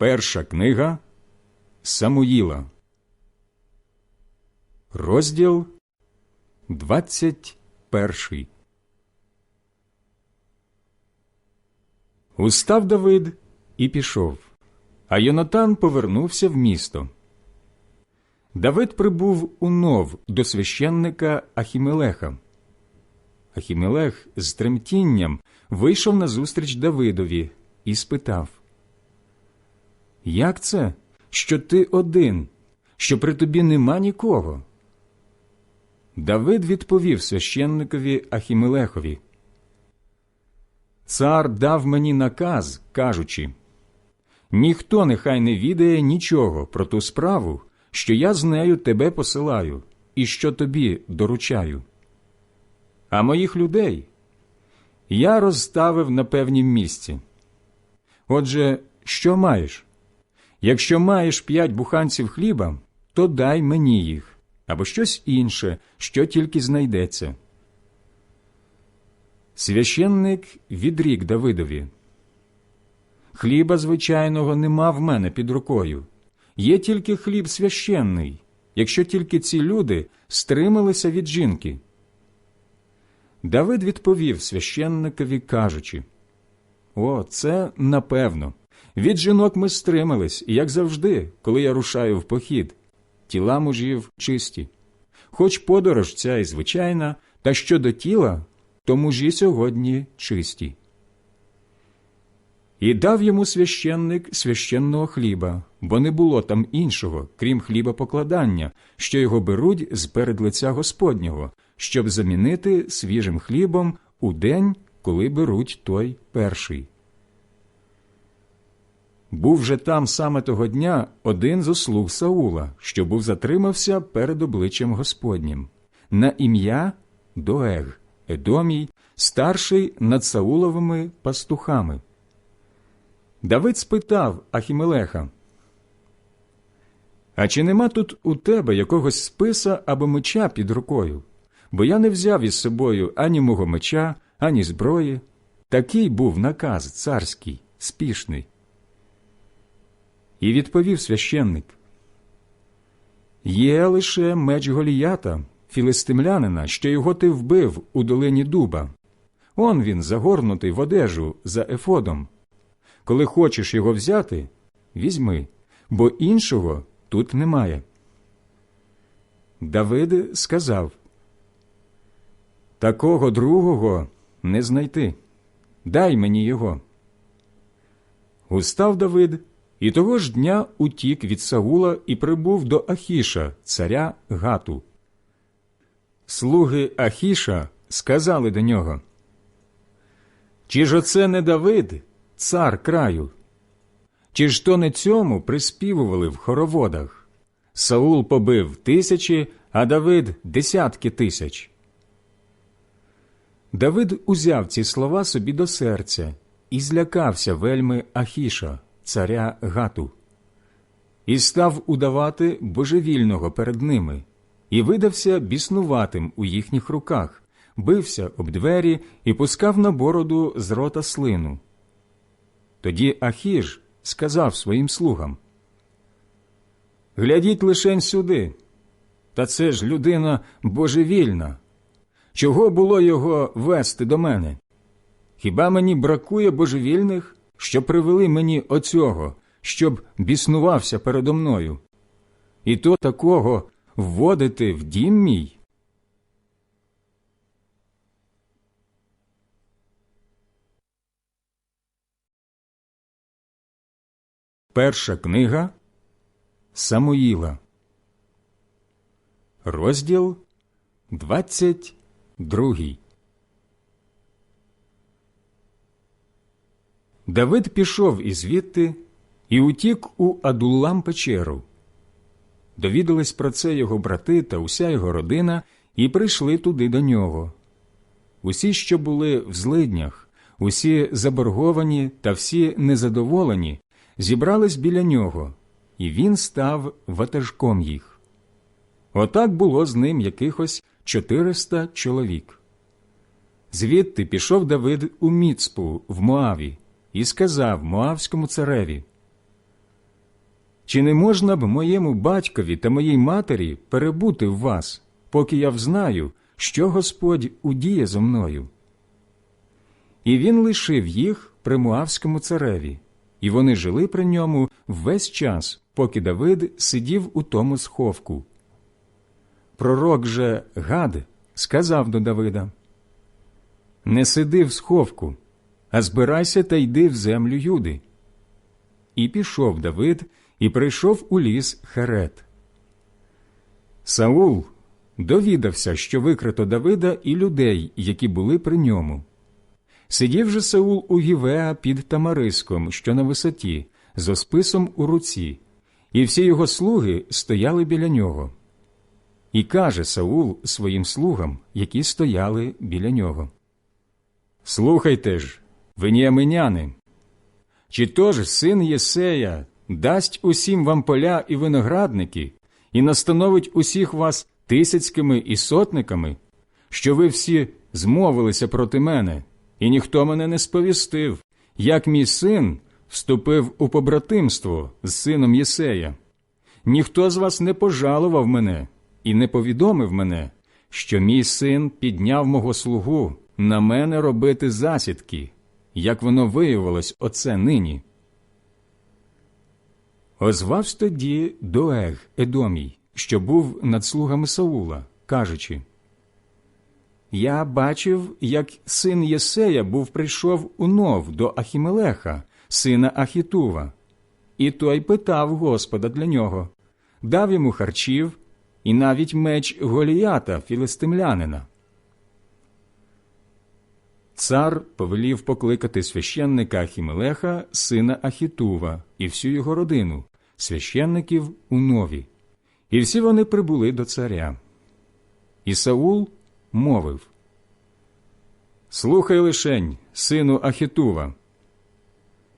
Перша книга Самуїла, розділ 21 Устав Давид і пішов, а Йонатан повернувся в місто. Давид прибув у нов до священника Ахімелеха. Ахімелех з тремтінням вийшов назустріч Давидові і спитав Як це, що ти один, що при тобі нема нікого? Давид відповів священникові Ахімелехові Цар дав мені наказ, кажучи ніхто нехай не відає нічого про ту справу, що я з нею тебе посилаю і що тобі доручаю. А моїх людей я розставив на певнім місці. Отже, що маєш? Якщо маєш п'ять буханців хліба, то дай мені їх, або щось інше, що тільки знайдеться. Священник відрік Давидові. Хліба звичайного нема в мене під рукою. Є тільки хліб священний, якщо тільки ці люди стрималися від жінки. Давид відповів священникові, кажучи О, це напевно. Від жінок ми стримались, як завжди, коли я рушаю в похід. Тіла мужів чисті. Хоч подорож ця і звичайна, та щодо тіла, то мужі сьогодні чисті. І дав йому священник священного хліба, бо не було там іншого, крім хліба покладання, що його беруть з перед лиця Господнього, щоб замінити свіжим хлібом у день, коли беруть той перший. Був же там саме того дня один з услуг Саула, що був затримався перед обличчям Господнім, на ім'я Доег, Едомій, старший над Сауловими пастухами. Давид спитав Ахімелеха, А чи нема тут у тебе якогось списа або меча під рукою? Бо я не взяв із собою ані мого меча, ані зброї. Такий був наказ царський, спішний. І відповів священник Є лише меч Голіята, філистимлянина, що його ти вбив у долині дуба. Он він загорнутий в одежу за ефодом. Коли хочеш його взяти, візьми, бо іншого тут немає. Давид сказав Такого другого не знайти. Дай мені його. Устав Давид і того ж дня утік від Саула і прибув до Ахіша, царя Гату. Слуги Ахіша сказали до нього Чи ж оце не Давид, цар краю? Чи ж то не цьому приспівували в хороводах? Саул побив тисячі, а Давид десятки тисяч. Давид узяв ці слова собі до серця і злякався вельми Ахіша, царя Гату, і став удавати божевільного перед ними, і видався біснуватим у їхніх руках, бився об двері і пускав на бороду з рота слину. Тоді Ахіж сказав своїм слугам Глядіть лишень сюди, та це ж людина божевільна. Чого було його вести до мене? Хіба мені бракує божевільних, що привели мені оцього, щоб біснувався передо мною? І то такого вводити в дім мій? Перша книга Самуїла, розділ 22 Давид пішов із звідти і утік у Адуллам печеру. Довідались про це його брати та уся його родина, і прийшли туди до нього. Усі, що були в злиднях, усі заборговані та всі незадоволені, зібрались біля нього, і він став ватажком їх. Отак було з ним якихось чотириста чоловік. Звідти пішов Давид у Міцпу в Моаві і сказав Моавському цареві чи не можна б моєму батькові та моїй матері перебути в вас, поки я взнаю, що Господь удіє зо мною? І він лишив їх при Муавському цареві, і вони жили при ньому весь час, поки Давид сидів у тому сховку. Пророк же Гад сказав до Давида Не сиди в сховку, а збирайся та йди в землю Юди. І пішов Давид і прийшов у ліс Херет. Саул довідався, що викрито Давида і людей, які були при ньому. Сидів же Саул у Гівеа під Тамариском, що на висоті, з осписом у руці, і всі його слуги стояли біля нього. І каже Саул своїм слугам, які стояли біля нього. Слухайте ж, веніаминяни, чи то син Єсея дасть усім вам поля і виноградники, і настановить усіх вас тисяцькими і сотниками, що ви всі змовилися проти мене, і ніхто мене не сповістив, як мій син вступив у побратимство з сином Єсея. Ніхто з вас не пожалував мене і не повідомив мене, що мій син підняв мого слугу на мене робити засідки, як воно виявилось оце нині. Озвався тоді Доег Едомій, що був над слугами Саула, кажучи Я бачив, як син Єсея був прийшов у нов до Ахімелеха, сина Ахітува, і той питав Господа для нього, дав йому харчів і навіть меч Голіята, філистимлянина. Цар повелів покликати священника Ахімелеха, сина Ахітува, і всю його родину, священників у нові, і всі вони прибули до царя. І Саул мовив Слухай лишень, сину Ахітува.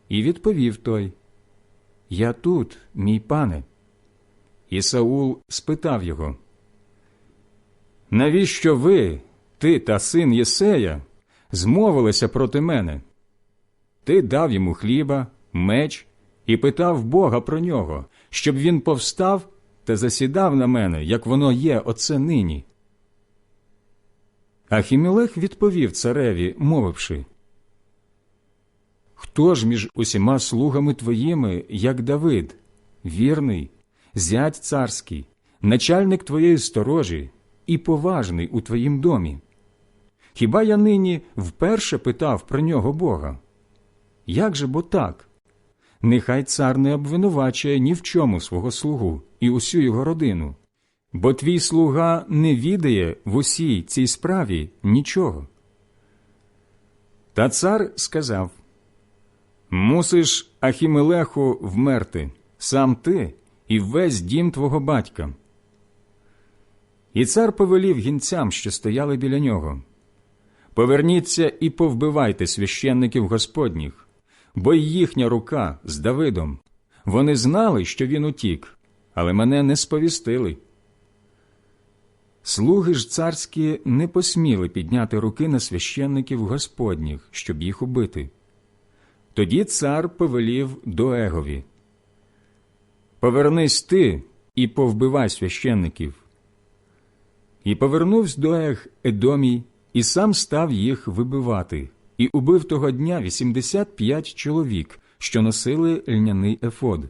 І відповів той Я тут, мій пане. І Саул спитав його Навіщо ви, ти та син Єсея, змовилися проти мене? Ти дав йому хліба, меч і питав Бога про нього, щоб він повстав та засідав на мене, як воно є оце нині. Ахімелех відповів цареві, мовивши Хто ж між усіма слугами твоїми, як Давид, вірний, зять царський, начальник твоєї сторожі і поважний у твоїм домі? Хіба я нині вперше питав про нього Бога? Як же бо так? Нехай цар не обвинувачує ні в чому свого слугу і усю його родину, бо твій слуга не відає в усій цій справі нічого. Та цар сказав Мусиш, Ахімелеху, вмерти, сам ти і весь дім твого батька. І цар повелів гінцям, що стояли біля нього. Поверніться і повбивайте священників Господніх, бо й їхня рука з Давидом. Вони знали, що він утік, але мене не сповістили. Слуги ж царські не посміли підняти руки на священників Господніх, щоб їх убити. Тоді цар повелів Доегові Повернись ти і повбивай священників. І повернувся Доег Едомій і сам став їх вибивати, і убив того дня 85 чоловік, що носили льняний ефод.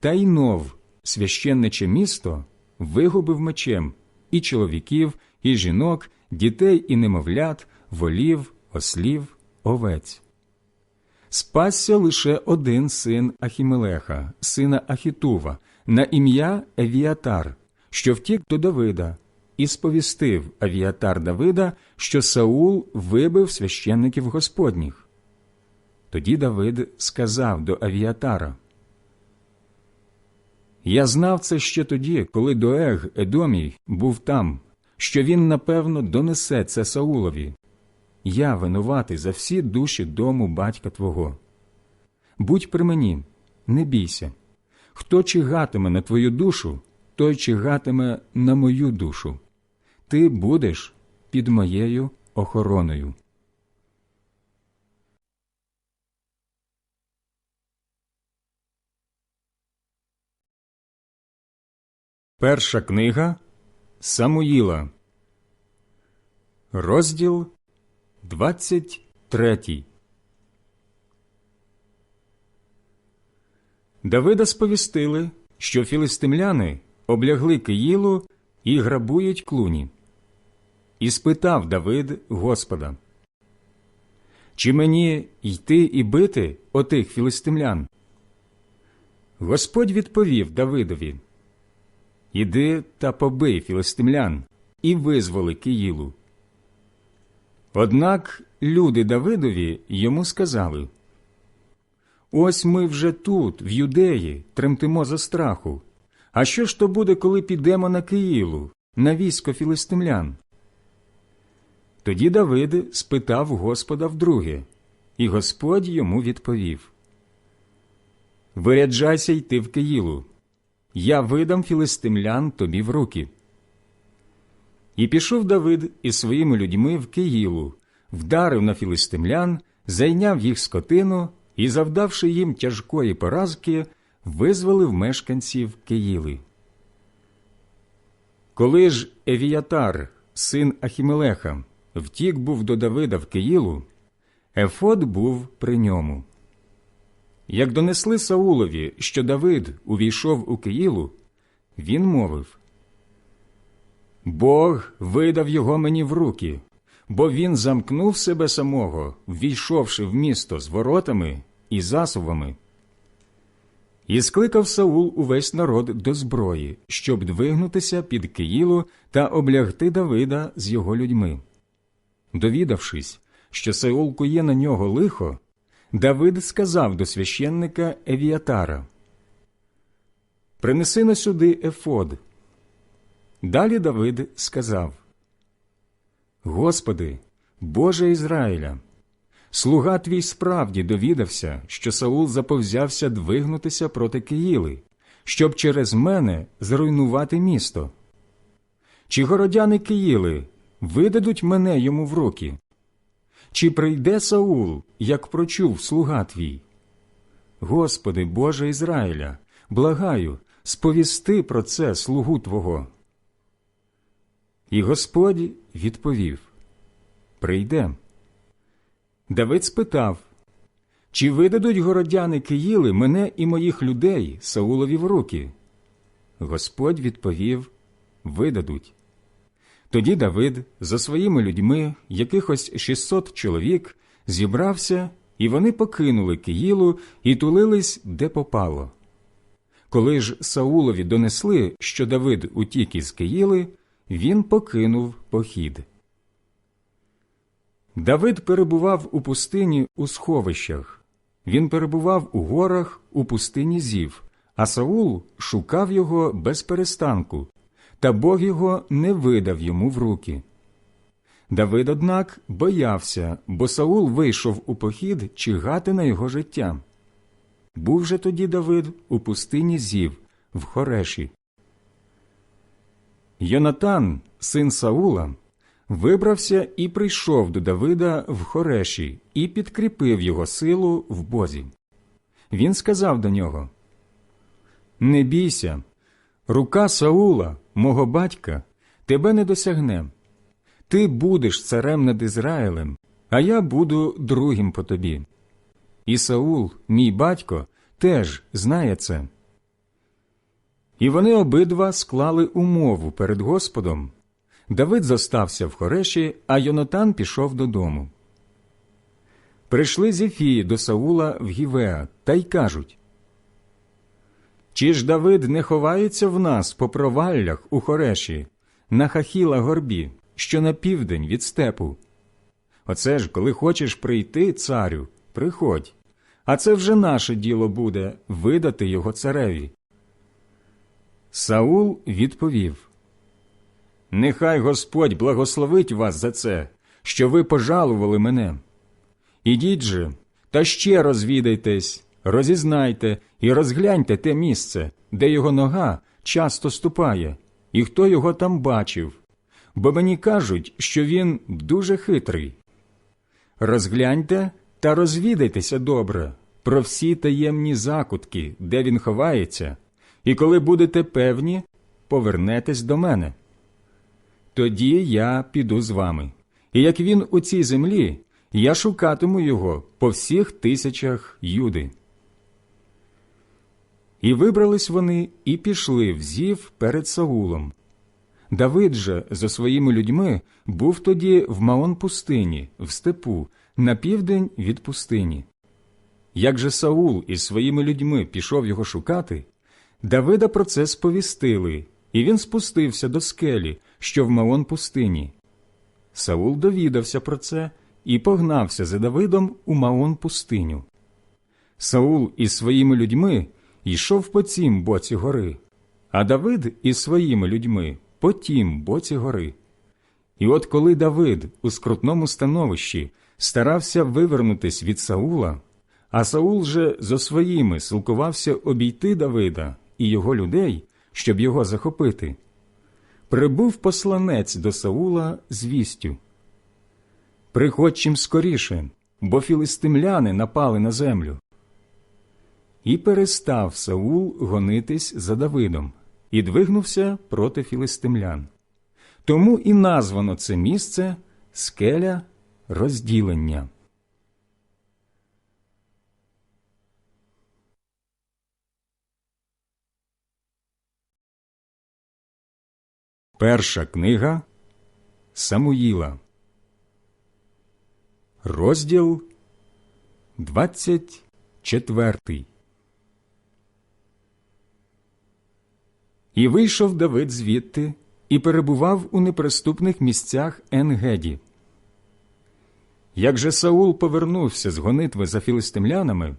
Та й нов, священниче місто, вигубив мечем і чоловіків, і жінок, дітей і немовлят, волів, ослів, овець. Спасся лише один син Ахімелеха, сина Ахітува, на ім'я Евіатар, що втік до Давида, і сповістив Авіатар Давида, що Саул вибив священників Господніх. Тоді Давид сказав до Авіатара Я знав це ще тоді, коли Доег Едомій був там, що він, напевно, донесе це Саулові. Я винуватий за всі душі дому батька твого. Будь при мені, не бійся. Хто чигатиме на твою душу, той чигатиме на мою душу ти будеш під моєю охороною. Перша книга Самуїла, розділ 23 Давида сповістили, що філистимляни облягли Киїлу і грабують клуні. І спитав Давид Господа, Чи мені йти і бити отих філистимлян? Господь відповів Давидові, Іди та побий філистимлян і визволи Киїлу. Однак люди Давидові йому сказали Ось ми вже тут, в юдеї, тремтимо за страху. А що ж то буде, коли підемо на Киїлу, на військо філистимлян? Тоді Давид спитав Господа вдруге, і Господь йому відповів Виряджайся йти в Киїлу, я видам філистимлян тобі в руки. І пішов Давид із своїми людьми в Киїлу, вдарив на філистимлян, зайняв їх скотину і, завдавши їм тяжкої поразки, визволив мешканців Киїли. Коли ж Евіятар, син Ахімелеха, втік був до Давида в Киїлу, Ефод був при ньому. Як донесли Саулові, що Давид увійшов у Киїлу, він мовив Бог видав його мені в руки, бо він замкнув себе самого, ввійшовши в місто з воротами і засувами. І скликав Саул увесь народ до зброї, щоб двигнутися під Киїлу та облягти Давида з його людьми. Довідавшись, що Саул кує на нього лихо, Давид сказав до священника Евіатара Принеси на сюди Ефод. Далі Давид сказав Господи, Боже Ізраїля, слуга твій справді довідався, що Саул заповзявся двигнутися проти Киїли, щоб через мене зруйнувати місто. Чи городяни Киїли видадуть мене йому в руки? Чи прийде Саул, як прочув слуга твій? Господи, Боже Ізраїля, благаю, сповісти про це слугу Твого. І Господь відповів Прийде. Давид спитав, чи видадуть городяни Киїли мене і моїх людей Саулові в руки? Господь відповів Видадуть. Тоді Давид за своїми людьми, якихось 600 чоловік, зібрався, і вони покинули Киїлу і тулились де попало. Коли ж Саулові донесли, що Давид утік із Киїли, він покинув похід. Давид перебував у пустині у сховищах. Він перебував у горах у пустині зів, а Саул шукав його без перестанку, та Бог його не видав йому в руки. Давид, однак, боявся, бо Саул вийшов у похід чигати на його життя. Був же тоді Давид у пустині зів, в Хореші. Йонатан, син Саула, вибрався і прийшов до Давида в Хореші і підкріпив його силу в Бозі. Він сказав до нього Не бійся, рука Саула, мого батька, тебе не досягне. Ти будеш царем над Ізраїлем, а я буду другим по тобі. І Саул, мій батько, теж знає це. І вони обидва склали умову перед Господом. Давид зостався в Хореші, а Йонатан пішов додому. Прийшли Зефії до Саула в Гівеа та й кажуть Чи ж Давид не ховається в нас по проваллях у Хореші, на Хахіла горбі, що на південь від степу? Оце ж, коли хочеш прийти, царю, приходь, а це вже наше діло буде видати його цареві. Саул відповів Нехай Господь благословить вас за це, що ви пожалували мене. Ідіть же, та ще розвідайтесь, розізнайте і розгляньте те місце, де його нога часто ступає, і хто його там бачив, бо мені кажуть, що він дуже хитрий. Розгляньте та розвідайтеся добре про всі таємні закутки, де він ховається, і коли будете певні, повернетесь до мене. Тоді я піду з вами, і як він у цій землі, я шукатиму його по всіх тисячах юди. І вибрались вони і пішли в Зів перед Саулом. Давид же зо своїми людьми був тоді в Маон пустині, в степу, на південь від пустині. Як же Саул із своїми людьми пішов його шукати, Давида про це сповістили, і він спустився до скелі, що в Маон пустині. Саул довідався про це і погнався за Давидом у Маон пустиню. Саул із своїми людьми йшов по цім боці гори, а Давид із своїми людьми по тім боці гори. І от коли Давид у скрутному становищі старався вивернутись від Саула, а Саул же зо своїми силкувався обійти Давида і його людей, щоб його захопити, прибув посланець до Саула з вістю. Приходь чим скоріше, бо філистимляни напали на землю. І перестав Саул гонитись за Давидом і двигнувся проти філистимлян. Тому і названо це місце скеля розділення. Перша книга Самуїла, розділ 24 І вийшов Давид звідти і перебував у неприступних місцях Енгеді. Як же Саул повернувся з гонитви за філистимлянами,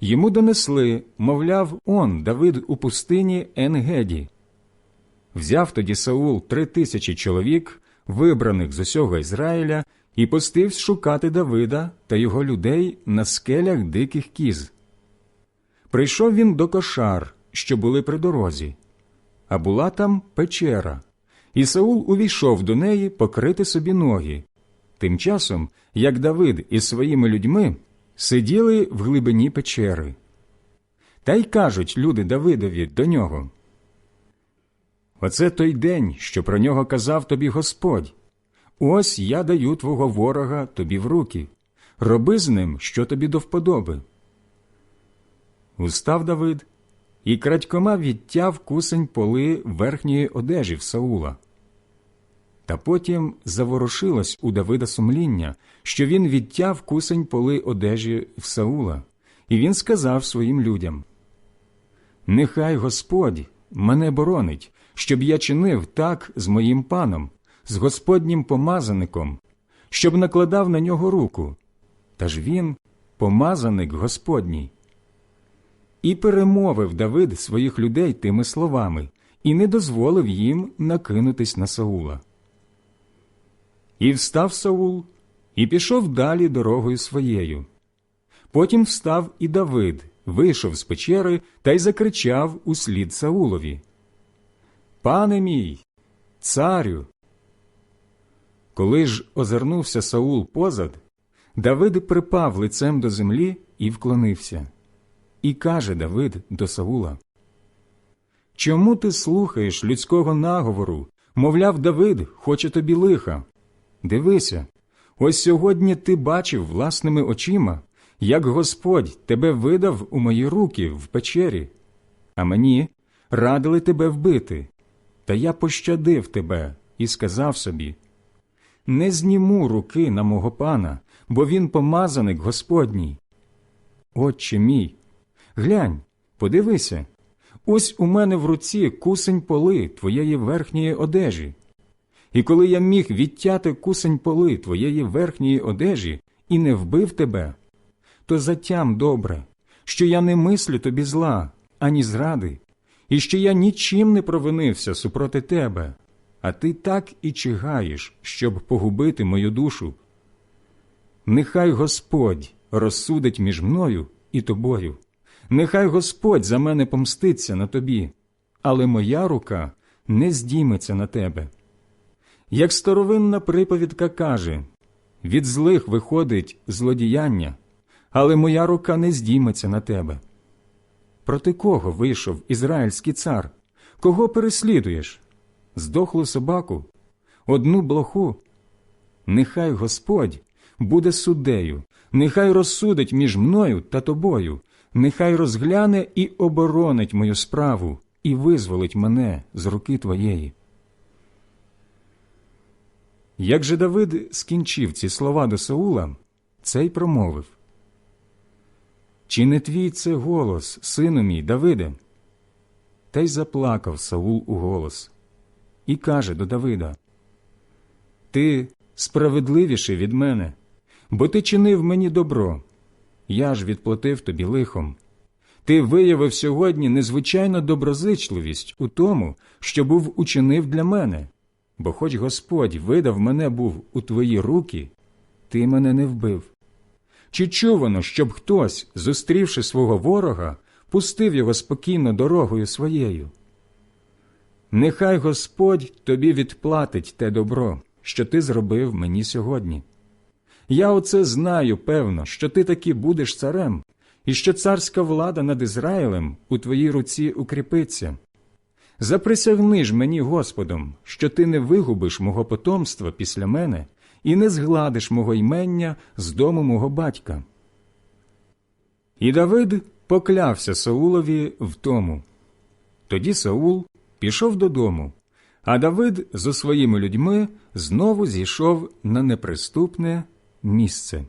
йому донесли, мовляв, он Давид у пустині Енгеді. Взяв тоді Саул три тисячі чоловік, вибраних з усього Ізраїля, і пустився шукати Давида та його людей на скелях диких кіз. Прийшов він до кошар, що були при дорозі, а була там печера, і Саул увійшов до неї покрити собі ноги. Тим часом, як Давид із своїми людьми сиділи в глибині печери. Та й кажуть люди Давидові до нього. Оце той день, що про нього казав тобі Господь. Ось я даю твого ворога тобі в руки. Роби з ним, що тобі до вподоби. Устав Давид і крадькома відтяв кусень поли верхньої одежі в Саула. Та потім заворушилось у Давида сумління, що він відтяв кусень поли одежі в Саула, і він сказав своїм людям Нехай Господь мене боронить, щоб я чинив так з моїм паном, з Господнім помазаником, щоб накладав на нього руку. Та ж він помазаник Господній. І перемовив Давид своїх людей тими словами і не дозволив їм накинутись на Саула. І встав Саул і пішов далі дорогою своєю. Потім встав і Давид, вийшов з печери та й закричав услід Саулові Пане мій, царю. Коли ж озирнувся Саул позад, Давид припав лицем до землі і вклонився. І каже Давид до Саула Чому ти слухаєш людського наговору? Мовляв, Давид хоче тобі лиха. Дивися, ось сьогодні ти бачив власними очима, як Господь тебе видав у мої руки в печері, а мені радили тебе вбити. Та я пощадив тебе і сказав собі не зніму руки на мого пана, бо він помазаник Господній. Отче мій, глянь, подивися, ось у мене в руці кусень поли твоєї верхньої одежі. І коли я міг відтяти кусень поли твоєї верхньої одежі і не вбив тебе, то затям добре, що я не мислю тобі зла, ані зради, і що я нічим не провинився супроти тебе, а ти так і чигаєш, щоб погубити мою душу. Нехай Господь розсудить між мною і тобою, нехай Господь за мене помститься на тобі, але моя рука не здійметься на тебе. Як старовинна приповідка каже від злих виходить злодіяння, але моя рука не здійметься на тебе. Проти кого вийшов ізраїльський цар? Кого переслідуєш? Здохлу собаку, одну блоху. Нехай Господь буде суддею, нехай розсудить між мною та тобою, нехай розгляне і оборонить мою справу і визволить мене з руки твоєї. Як же Давид скінчив ці слова до Саула, цей промовив Чи не твій це голос, сину мій, Давиде? Та й заплакав Саул у голос і каже до Давида Ти справедливіший від мене, бо ти чинив мені добро, я ж відплатив тобі лихом. Ти виявив сьогодні незвичайну доброзичливість у тому, що був учинив для мене, бо хоч Господь видав мене був у твої руки, ти мене не вбив. Чи чувано, щоб хтось, зустрівши свого ворога, пустив його спокійно дорогою своєю? Нехай Господь тобі відплатить те добро, що ти зробив мені сьогодні. Я оце знаю, певно, що ти таки будеш царем, і що царська влада над Ізраїлем у твоїй руці укріпиться. Заприсягни ж мені Господом, що ти не вигубиш мого потомства після мене і не згладиш мого ймення з дому мого батька. І Давид поклявся Саулові в тому. Тоді Саул пішов додому, а Давид зі своїми людьми знову зійшов на неприступне місце.